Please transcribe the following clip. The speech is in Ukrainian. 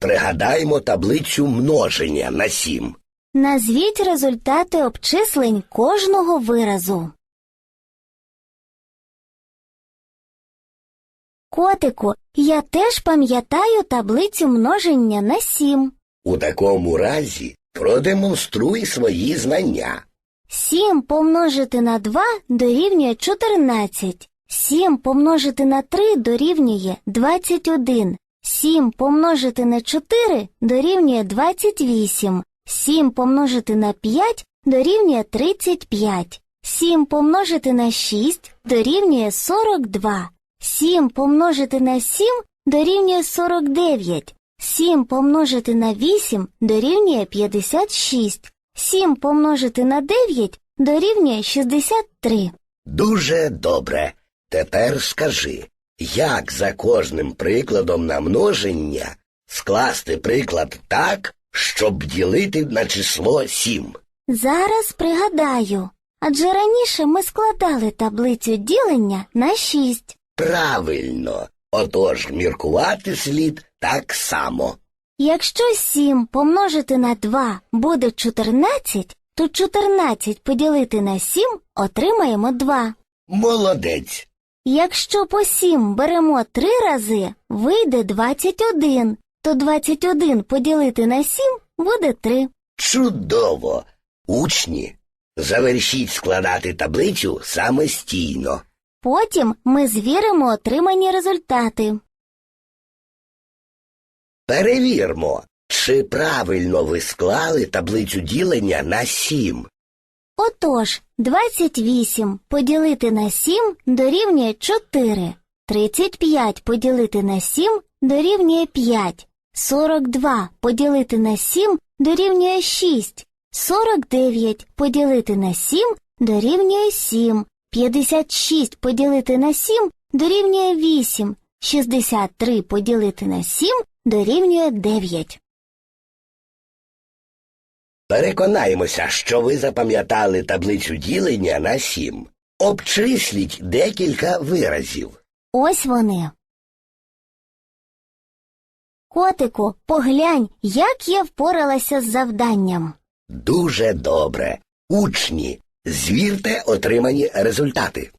Пригадаймо таблицю множення на 7. Назвіть результати обчислень кожного виразу. Котику, я теж пам'ятаю таблицю множення на 7. У такому разі продемонструй свої знання. 7 помножити на 2 дорівнює 14. 7 помножити на 3 дорівнює 21. 7 помножити на 4 дорівнює 28. 7 помножити на 5 дорівнює 35. 7 помножити на 6 дорівнює 42. 7 помножити на 7 дорівнює 49. 7 помножити на 8 дорівнює 56. 7 помножити на 9 дорівнює 63. Дуже добре. Тепер скажи, як за кожним прикладом на множення скласти приклад так, щоб ділити на число 7. Зараз пригадаю. Адже раніше ми складали таблицю ділення на 6. Правильно. Отож міркувати слід так само. Якщо 7 помножити на 2 буде 14, то 14 поділити на 7 отримаємо 2. Молодець. Якщо по 7 беремо 3 рази, вийде 21, то 21 поділити на 7 буде 3. Чудово. Учні, завершіть складати таблицю самостійно. Потім ми звіримо отримані результати. Перевірмо, чи правильно ви склали таблицю ділення на 7. Отож, 28 поділити на 7 дорівнює 4. 35 поділити на 7 дорівнює 5. 42 поділити на 7 дорівнює 6. 49 поділити на 7 дорівнює 7. 56 поділити на 7 дорівнює 8. 63 поділити на 7 дорівнює 9. Переконаємося, що ви запам'ятали таблицю ділення на 7. Обчисліть декілька виразів. Ось вони. Котику, поглянь, як я впоралася з завданням. Дуже добре. Учні, звірте отримані результати.